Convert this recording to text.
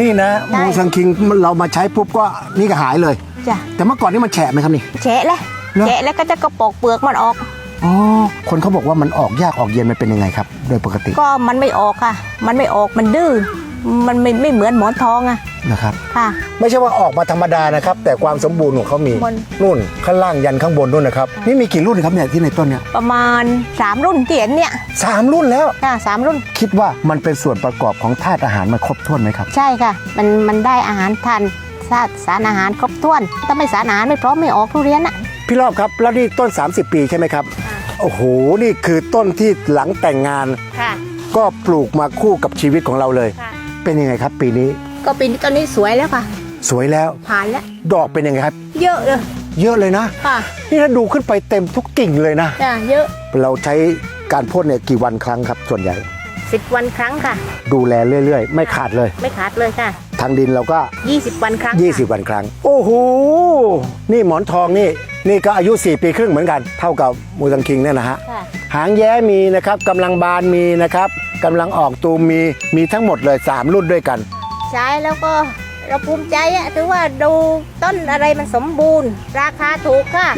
นี่นะใช่มูซังคิงเรามาใช้ปุ๊บก็นี่ก็หายเลย จ้ะแต่เมื่อก่อนนี่มันแฉะไหมครับนี่ แฉะเลยเหรอ แฉะแล้วก็จะกระปอกเปลือกมันออก อ๋อคนเขาบอกว่ามันออกยากออกเย็นมันเป็นยังไงครับ โดยปกติ ก็มันไม่ออกค่ะ มันไม่ออกมันดื้อ มันไม่ไม่เหมือนหมอนทองอะนะครับ ค่ะ ไม่ใช่ว่าออกมาธรรมดานะครับ แต่ความสมบูรณ์ของเขามีบน นู่นข้างล่างยันข้างบนนู่นนะครับนี่มีกี่รุ่นครับเนี่ยที่ในต้นเนี่ยประมาณ3รุ่นที่เห็นเนี่ยสามรุ่นแล้ว ค่ะสามรุ่น คิดว่ามันเป็นส่วนประกอบของธาตุอาหารมันครบถ้วนไหมครับ ใช่ค่ะ มันมันได้อาหารทานสารสารอาหารครบถ้วน ถ้าไม่สารอาหารไม่พร้อมไม่ออกทุเรียนอะพี่รอบครับแล้วนี่ต้น 30 ปีใช่ไหมครับ โอ้โห นี่คือต้นที่หลังแต่งงาน ค่ะ ก็ปลูกมาคู่กับชีวิตของเราเลย ค่ะ เป็นยังไงครับ ปีนี้ก็ปีนี้ตอนนี้สวยแล้วค่ะ สวยแล้ว ผ่านแล้ว ดอกเป็นยังไงครับ เยอะเลยเยอะเลยนะ ค่ะนี่ถ้าดูขึ้นไปเต็มทุกกิ่งเลยนะ จ้ะเยอะเราใช้การพ่นเนี่ยกี่วันครั้งครับ ส่วนใหญ่ สิบวันครั้งค่ะ ดูแลเรื่อย ๆ ไม่ขาดเลย ไม่ขาดเลยค่ะทางดินเราก็20วันครั้งค่ะ20 วันครั้ง โอ้โห นี่หมอนทองนี่ นี่ก็อายุ 4 ปีครึ่งเหมือนกัน เท่ากับมูซังคิงเนี่ยนะฮะ ค่ะ หางแย้มีนะครับกำลังบานมีนะครับ กำลังออกตูมมีมีทั้งหมดเลย 3 รุ่นด้วยกัน ใช้แล้วก็เราภูมิใจอะถือว่าดูต้นอะไรมันสมบูรณ์ ราคาถูกค่ะ